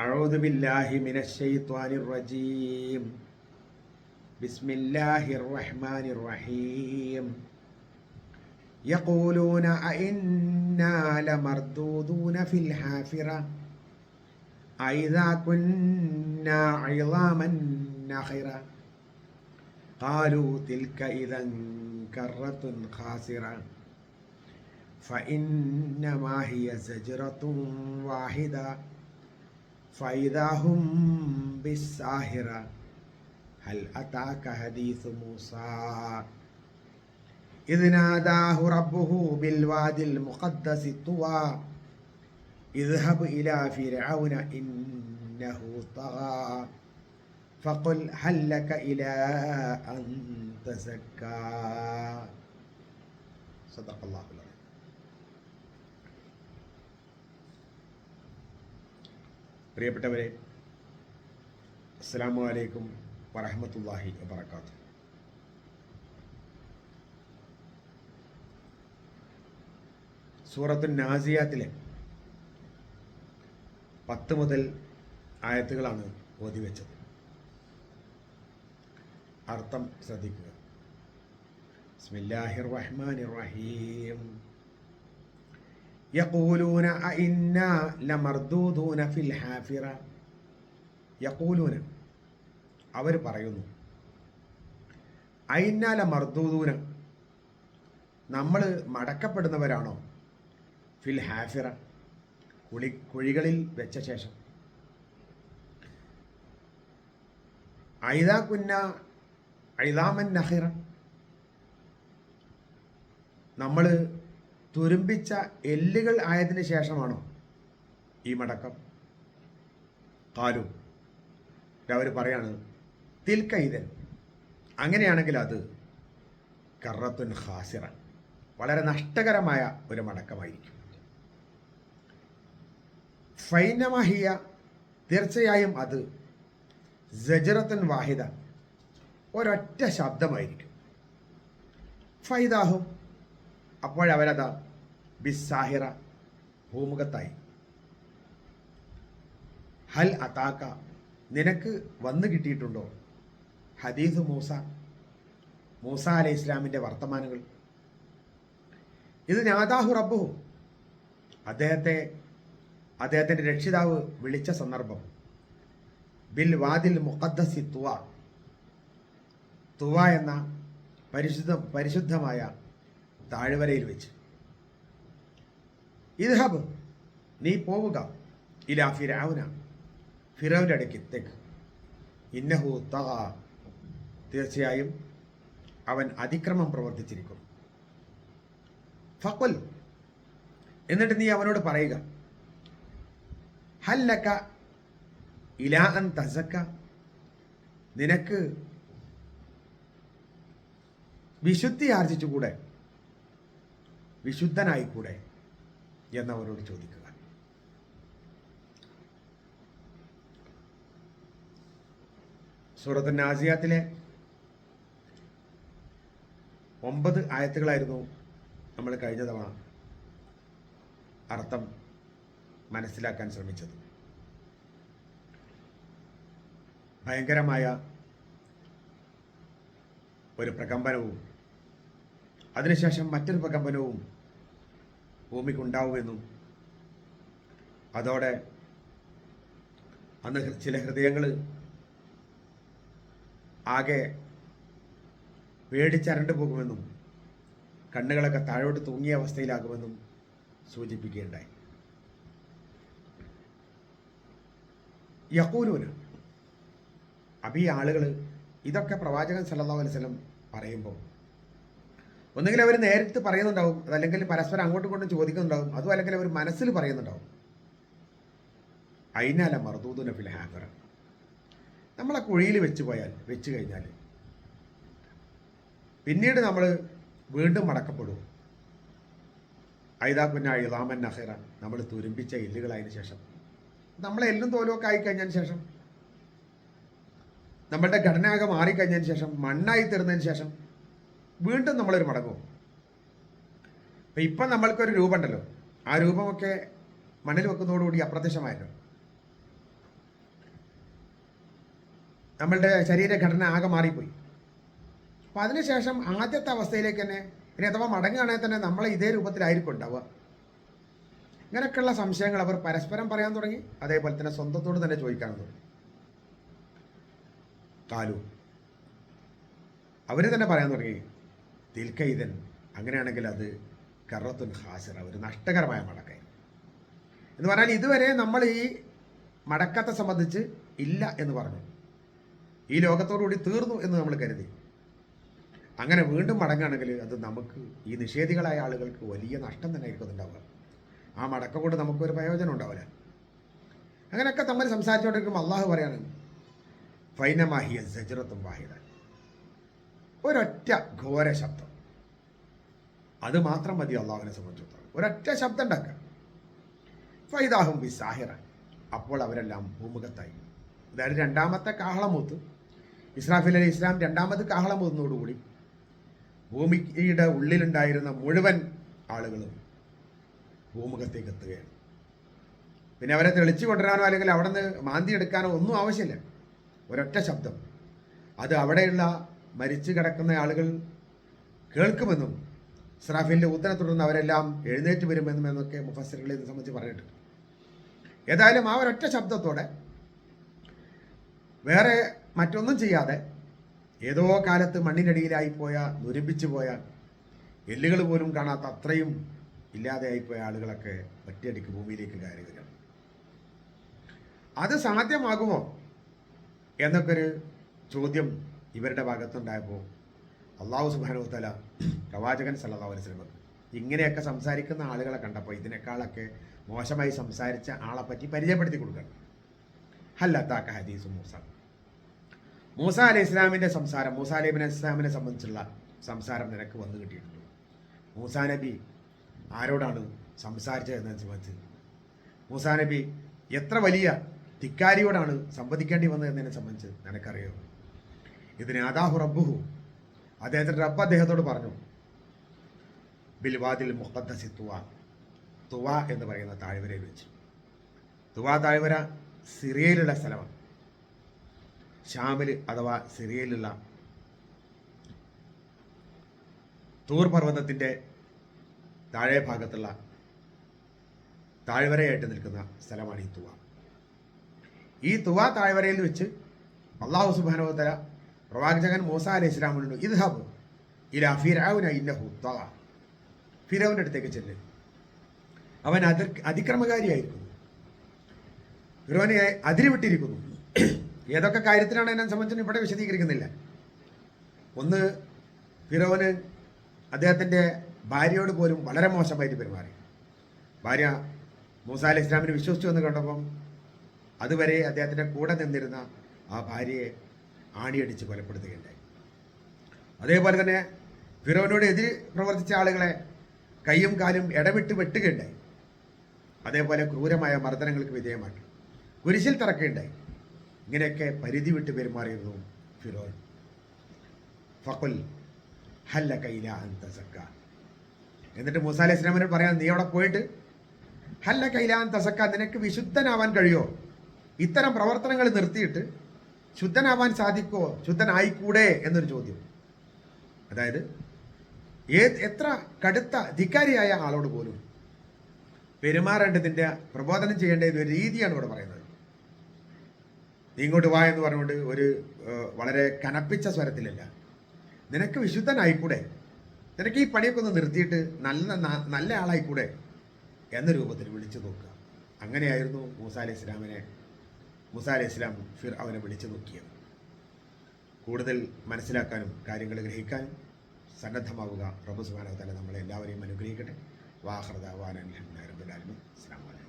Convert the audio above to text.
أعوذ بالله من الشيطان الرجيم. بسم الله الرحمن الرحيم. يقولون أئنا لمردودون في الحافرة؟ أئذا كنا عظاما نخرة؟ قالوا تلك إذا كرة خاسرة. فإنما هي زجرة واحدة. فإذا هم بالساهرة هل أتاك حديث موسى؟ إذ ناداه ربه بالوادي المقدس طوى اذهب إلى فرعون إنه طغى فقل هل لك إلى أن تزكى؟ صدق الله العظيم. പ്രിയപ്പെട്ടവരെ അസ്സാം വലൈക്കും വറഹമത്തല്ലാഹി വബർക്കാത്തു സൂറത്തു നാസിയാത്തിലെ പത്ത് മുതൽ ആയത്തുകളാണ് ഓതി വെച്ചത്. അർത്ഥം ശ്രദ്ധിക്കുക. ബിസ്മില്ലാഹിർ റഹ്മാനിർ റഹീം. യഖൂലൂന ഇന്ന ലമർദൂദൂന ഫിൽ ഹാഫിറ യഖൂലൂന അവർ പറയുന്നു. ഐന്ന ലമർദൂദൂന നമ്മൾ മടക്കപ്പെടുന്നവരാണോ? ഫിൽ ഹാഫിറ കുളി കുഴികളിൽ വെച്ച ശേഷം. ഐദാ കുന്ന ഐദാമൻ നഹിറ നമ്മൾ തുരുമ്പിച്ച എല്ലുകൾ ആയതിനു ശേഷമാണോ ഈ മടക്കം? കാലു അവർ പറയാണ് തിൽക്കൈതൻ അങ്ങനെയാണെങ്കിൽ അത് കറത്തുൻ ഹാസിറ വളരെ നഷ്ടകരമായ ഒരു മടക്കമായിരിക്കും. ഫൈനമഹിയ തീർച്ചയായും അത് ജജറത്തുൻ വാഹിദ ഒരൊറ്റ ശബ്ദമായിരിക്കും. ഫൈദാഹും അപ്പോഴവരതാ? ബിസാഹിറ ഭൂമുഖത്തായി. ഹൽ അതാക്ക നിനക്ക് വന്നു കിട്ടിയിട്ടുണ്ടോ? ഹദീസ് മൂസ മൂസ അലൈഹി ഇസ്ലാമിന്റെ വർത്തമാനങ്ങൾ. ഇത് നാദാഹു റബ്ബു അദ്ദേഹത്തെ അദ്ദേഹത്തിന്റെ രക്ഷിതാവ് വിളിച്ച സന്ദർഭം. ബിൽ വാദിൽ മുഖദ്ദസി തുവ. തുവ എന്ന പരിശുദ്ധ പരിശുദ്ധമായ താഴ്വരയിൽ വെച്ച്. ഇദ്ഹബ് നീ പോവുക. ഇലാ ഫിരാവുന ഫിറോവിന്റെ അടുക്കത്തേക്ക് ഇന്നഹു തഹ തീർച്ചയായും അവൻ അതിക്രമം പ്രവർത്തിച്ചിരിക്കും ഫക്കുൽ എന്നിട്ട് നീ അവനോട് പറയുക ഹല്ലക്ക ഇലാ അൻ തസക്ക? നിനക്ക് വിശുദ്ധി ആർജിച്ചുകൂടെ? വിശുദ്ധനായിക്കൂടെ എന്നവരോട് ചോദിക്കുക. സൂറത്ത് നാസിയാത്തിലെ ഒമ്പത് ആയത്തുകളായിരുന്നു നമ്മൾ കഴിഞ്ഞ തവണ അർത്ഥം മനസ്സിലാക്കാൻ ശ്രമിച്ചത്. ഭയങ്കരമായ ഒരു പ്രകമ്പനവും അതിനുശേഷം മറ്റൊരു പ്രകമ്പനവും ഭൂമിക്കുണ്ടാവുമെന്നും അതോടെ അന്ന് ചില ഹൃദയങ്ങൾ ആകെ പേടിച്ചരണ്ടു പോകുമെന്നും കണ്ണുകളൊക്കെ താഴോട്ട് തൂങ്ങിയ അവസ്ഥയിലാകുമെന്നും സൂചിപ്പിക്കുകയുണ്ടായി. യക്കൂലൂന് അപ്പം ഈ ആളുകൾ ഇതൊക്കെ പ്രവാചകൻ സല്ലാ അലൈവലം പറയുമ്പോൾ ഒന്നുകിൽ അവർ നേരിട്ട് പറയുന്നുണ്ടാവും അതല്ലെങ്കിൽ പരസ്പരം അങ്ങോട്ടും ഇങ്ങോട്ടും ചോദിക്കുന്നുണ്ടാവും അതും അല്ലെങ്കിൽ അവർ മനസ്സിൽ പറയുന്നുണ്ടാവും. അയിനാല മറുതൂതുന ഫിൽ ഹാഫറ നമ്മളെ കുഴിയിൽ വെച്ച് പോയാൽ വെച്ച് കഴിഞ്ഞാൽ പിന്നീട് നമ്മൾ വീണ്ടും മടക്കപ്പെടും. ഐതാ പിന്നെ ഇളാമൻ നഹേറ. നമ്മൾ തുരുമ്പിച്ച എല്ലുകളായതിന് ശേഷം. നമ്മളെ എല്ലും തോലുമൊക്കെ ആയിക്കഴിഞ്ഞതിന് ശേഷം. നമ്മളുടെ ഘടനയാകെ മാറിക്കഴിഞ്ഞതിന് ശേഷം മണ്ണായി തീർന്നതിന് ശേഷം വീണ്ടും നമ്മളൊരു മടങ്ങും. അപ്പം ഇപ്പം നമ്മൾക്കൊരു രൂപമുണ്ടല്ലോ. ആ രൂപമൊക്കെ മണ്ണിൽ വെക്കുന്നതോടുകൂടി അപ്രത്യക്ഷമായല്ലോ. നമ്മളുടെ ശരീരഘടന ആകെ മാറിപ്പോയി. അപ്പം അതിനുശേഷം ആദ്യത്തെ അവസ്ഥയിലേക്ക് തന്നെ ഇനി അഥവാ മടങ്ങുകയാണെങ്കിൽ തന്നെ നമ്മൾ ഇതേ രൂപത്തിലായിരിക്കും ഉണ്ടാവുക. ഇങ്ങനെയൊക്കെയുള്ള സംശയങ്ങൾ അവർ പരസ്പരം പറയാൻ തുടങ്ങി. അതേപോലെ തന്നെ സ്വന്തത്തോട് തന്നെ ചോദിക്കാൻ തുടങ്ങി. കാലു അവർ തന്നെ പറയാൻ തുടങ്ങി. തിൽക്കൈതൻ അങ്ങനെയാണെങ്കിൽ അത് കറത്തുൻ ഹാസിറ ഒരു നഷ്ടകരമായ മടക്കായി എന്ന് പറഞ്ഞാൽ ഇതുവരെ നമ്മൾ ഈ മടക്കത്തെ സംബന്ധിച്ച് ഇല്ല എന്ന് പറഞ്ഞു. ഈ ലോകത്തോടുകൂടി തീർന്നു എന്ന് നമ്മൾ കരുതി. അങ്ങനെ വീണ്ടും മടങ്ങുകയാണെങ്കിൽ അത് നമുക്ക് ഈ നിഷേധികളായ ആളുകൾക്ക് വലിയ നഷ്ടം തന്നെ ആയിരിക്കും ആ മടക്ക കൊണ്ട് നമുക്കൊരു പ്രയോജനം ഉണ്ടാവില്ല. അങ്ങനെയൊക്കെ തമ്മിൽ സംസാരിച്ചുകൊണ്ടിരിക്കുമ്പോൾ അള്ളാഹു പറയാണ് ഫൈനമാഹിയ സജറത്തും വാഹിദ ഒരൊറ്റ ഘോര ശബ്ദം. അത് മാത്രം മതി അള്ളാഹുവിനെ സംബന്ധിച്ചിടത്തോളം. ഒരൊറ്റ ശബ്ദം ഉണ്ടാക്കുക. ഫൈദാഹും സാഹിറ. അപ്പോൾ അവരെല്ലാം ഭൂമുഖത്തായി. അതായത് രണ്ടാമത്തെ കാഹളമൂത്ത്. ഇസ്രാഫിൽ അലി ഇസ്ലാം രണ്ടാമത് കാഹളമൂത്തുന്നതോടുകൂടി ഭൂമിയുടെ ഉള്ളിലുണ്ടായിരുന്ന മുഴുവൻ ആളുകളും ഭൂമുഖത്തേക്ക് എത്തുകയാണ്. പിന്നെ അവരെ തെളിച്ചു കൊണ്ടുവരാനോ അല്ലെങ്കിൽ അവിടെ നിന്ന് മാന്തി എടുക്കാനോ ഒന്നും ആവശ്യമില്ല. ഒരൊറ്റ ശബ്ദം. അത് അവിടെയുള്ള മരിച്ചു കിടക്കുന്ന ആളുകൾ കേൾക്കുമെന്നും സറാഫിന്റെ ഉത്തരം തുടർന്ന് അവരെല്ലാം എഴുന്നേറ്റ് വരുമെന്നും എന്നൊക്കെ മുഫസ്സിറുകളെ ഇത് സംബന്ധിച്ച് പറഞ്ഞിട്ടുണ്ട്. ഏതായാലും ആ ഒരൊറ്റ ശബ്ദത്തോടെ വേറെ മറ്റൊന്നും ചെയ്യാതെ ഏതോ കാലത്ത് മണ്ണിനടിയിലായി പോയ നുരമ്പിച്ചു പോയ എല്ലുകൾ പോലും കാണാത്ത അത്രയും ഇല്ലാതെയായിപ്പോയ ആളുകളൊക്കെ ഒറ്റയടിക്ക് ഭൂമിയിലേക്ക് കയറി വരികയാണ്. അത് സാധ്യമാകുമോ എന്നൊക്കെ ഒരു ചോദ്യം ഇവരുടെ ഭാഗത്തുണ്ടായപ്പോൾ അള്ളാഹു സുബാനുത്തല പ്രവാചകൻ സല്ലാ വസ്ലമക്ക് ഇങ്ങനെയൊക്കെ സംസാരിക്കുന്ന ആളുകളെ കണ്ടപ്പോൾ ഇതിനേക്കാളൊക്കെ മോശമായി സംസാരിച്ച ആളെ പറ്റി പരിചയപ്പെടുത്തി കൊടുക്കണം ഹല്ലത്താക്ക ഹദീസ് മൂസ. മൂസ അലൈഹി ഇസ്ലാമിന്റെ സംസാരം മൂസ അലൈബിൻ അലൈഹി ഇസ്ലാമിനെ സംബന്ധിച്ചുള്ള സംസാരം നിനക്ക് വന്നു കിട്ടിയിട്ടുണ്ട്. മൂസാ നബി ആരോടാണ് സംസാരിച്ചതെന്ന് സംബന്ധിച്ച്? മൂസാ നബി എത്ര വലിയ ധിക്കാരിയോടാണ് സംവദിക്കേണ്ടി വന്നതെന്നതിനെ സംബന്ധിച്ച് നിനക്കറിയോ? ഇതിന് അതാഹു റബ്ബുഹു. അദ്ദേഹത്തിന്റെ റബ്ബ് അദ്ദേഹത്തോട് പറഞ്ഞു ബിൽവാദിൽ മുഖദ്ദസി തുവ. തുവ എന്ന് പറയുന്ന താഴ്വരയിൽ വെച്ച്. തുവ താഴ്വര സിറിയയിലുള്ള സ്ഥലമാണ്. ഷാമിൽ അഥവാ സിറിയയിലുള്ള തൂർ പർവതത്തിന്റെ താഴെ ഭാഗത്തുള്ള താഴ്വരയായിട്ട് നിൽക്കുന്ന സ്ഥലമാണ് ഈ തുവ. ഈ തുവ താഴ്വരയിൽ വെച്ച് അള്ളാഹു സുബാനോത്തര പ്രവാചകൻ മൂസ അലൈഹി ഇസ്ലാമിനു ഇദ്ഹബ് ഇലാ ഫിരാവുന ഇന്നഹു തവ. ഫിരൗവിന്റെ അടുത്തേക്ക് ചെല്ല്. അവൻ അതിർ അതിക്രമകാരിയായിരിക്കുന്നു. ഫിറോനെ അതിരുവിട്ടിരിക്കുന്നു. ഏതൊക്കെ കാര്യത്തിലാണ് എന്നെ സംബന്ധിച്ച് ഇവിടെ വിശദീകരിക്കുന്നില്ല. ഒന്ന് ഫിറോന് അദ്ദേഹത്തിന്റെ ഭാര്യയോട് പോലും വളരെ മോശമായിട്ട് പെരുമാറി. ഭാര്യ മൂസ അലി ഇസ്ലാമിന് വിശ്വസിച്ചു എന്ന് കണ്ടപ്പം അതുവരെ അദ്ദേഹത്തിന്റെ കൂടെ നിന്നിരുന്ന ആ ഭാര്യയെ ആണിയടിച്ച് കൊലപ്പെടുത്തുകയുണ്ടായി. അതേപോലെ തന്നെ ഫിറോനോട് എതിര് പ്രവർത്തിച്ച ആളുകളെ കൈയും കാലും ഇടവിട്ട് വെട്ടുകയുണ്ടായി. അതേപോലെ ക്രൂരമായ മർദ്ദനങ്ങൾക്ക് വിധേയമാക്കി. കുരിശിൽ തറക്കുകയുണ്ടായി. ഇങ്ങനെയൊക്കെ പരിധി വിട്ട് പെരുമാറിയിരുന്നു ഫിറോൻ. ഫക്കുൽ ഹല്ല കൈല അന്ത സക്ക എന്നിട്ട് മൂസ അലൈഹി പറയാം നീ അവിടെ പോയിട്ട് ഹല്ല കൈല അന്ത സക്ക നിനക്ക് വിശുദ്ധനാവാൻ കഴിയോ? ഇത്തരം പ്രവർത്തനങ്ങൾ നിർത്തിയിട്ട് ശുദ്ധനാവാൻ സാധിക്കുമോ ശുദ്ധനായിക്കൂടെ എന്നൊരു ചോദ്യം. അതായത് ഏത് എത്ര കടുത്ത ധിക്കാരിയായ ആളോട് പോലും പെരുമാറേണ്ടതിന്റെ പ്രബോധനം ചെയ്യേണ്ട ഒരു രീതിയാണ് ഇവിടെ പറയുന്നത്. ഇങ്ങോട്ട് വാ എന്ന് പറഞ്ഞുകൊണ്ട് ഒരു വളരെ കനപ്പിച്ച സ്വരത്തിലല്ല. നിനക്ക് വിശുദ്ധനായിക്കൂടെ? നിനക്ക് ഈ പണിയൊക്കെ ഒന്ന് നിർത്തിയിട്ട് നല്ല നല്ല ആളായിക്കൂടെ? എന്ന രൂപത്തിൽ വിളിച്ചു നോക്കുക. അങ്ങനെയായിരുന്നു മൂസ അലൈഹി ഇസ്ലാമിനെ മൂസ ഇസ്ലാം ഫിർ അവനെ വിളിച്ചു നോക്കിയത്. കൂടുതൽ മനസ്സിലാക്കാനും കാര്യങ്ങൾ ഗ്രഹിക്കാനും സന്നദ്ധമാവുക റബ്ബ് സുബ്ഹാനഹു വ തആല നമ്മളെ എല്ലാവരെയും അനുഗ്രഹിക്കട്ടെ. വാഹൃദ വാനൻ അലഹമുല്ലാ റബ്ബുൽ ആലമീൻ. അസ്സലാമു അലൈക്കും.